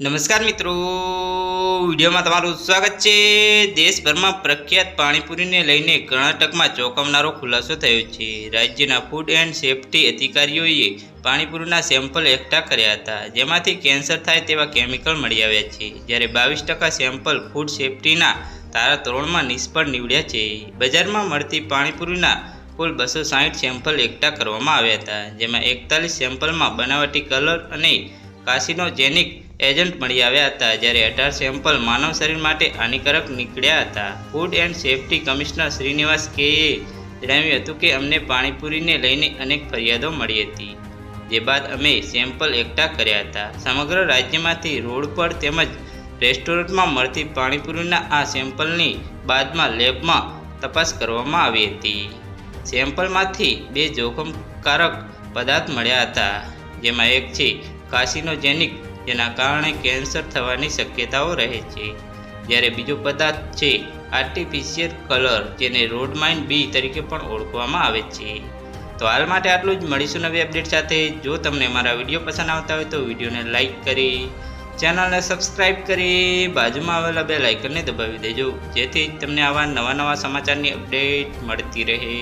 નમસ્કાર મિત્રો. વિડીયોમાં તમારું સ્વાગત છે. દેશભરમાં પ્રખ્યાત પાણીપુરીને લઈને કર્ણાટકમાં ચોંકાવનારો ખુલાસો થયો છે. રાજ્યના ફૂડ એન્ડ સેફટી અધિકારીઓએ પાણીપુરીના સેમ્પલ એકઠા કર્યા હતા. જેમાંથી કેન્સર થાય તેવા કેમિકલ મળી આવ્યા છે. જ્યારે બાવીસ ટકા સેમ્પલ ફૂડ સેફ્ટીના તારાતોરણમાં નિષ્ફળ નીવડ્યા છે. બજારમાં મળતી પાણીપુરીના કુલ બસો સાહીઠ સેમ્પલ એકઠા કરવામાં આવ્યા હતા. જેમાં એકતાલીસ સેમ્પલમાં બનાવટી કલર અને કાર્સિનોજેનિક એજન્ટ મળી આવ્યા હતા જ્યારે અઢાર સેમ્પલ માનવ શરીર માટે હાનિકારક નીકળ્યા હતા. Food and safety commissioner Srinivas KA જણાવ્યું હતું કે અમને પાણીપુરીને લઈને અનેક ફરિયાદો મળી હતી, જે બાદ અમે સેમ્પલ એકઠા કર્યા હતા. સમગ્ર રાજ્યમાંથી રોડ પર તેમજ રેસ્ટોરન્ટમાં મળતી પાણીપુરીના આ સેમ્પલની બાદમાં લેબમાં તપાસ કરવામાં આવી હતી. સેમ્પલમાંથી બે જોખમકારક પદાર્થ મળ્યા હતા, જેમાં એક છે કાર્સિનોજેનિક જેના કારણે કેન્સર થવાની શક્યતાઓ રહે છે. જ્યારે બીજો પદાર્થ છે આર્ટિફિશિયલ કલર જેને રોડ માઇન બી તરીકે પણ ઓળખવામાં આવે છે. તો હાલ માટે આટલું જ. મળીશું નવી અપડેટ સાથે. જો તમને મારા વીડિયો પસંદ આવતા હોય તો વિડીયોને લાઇક કરી ચેનલને સબસ્ક્રાઇબ કરી, બાજુમાં આવેલા બે લાઇકનને દબાવી દેજો. જેથી તમને આવા નવા નવા સમાચારની અપડેટ મળતી રહે.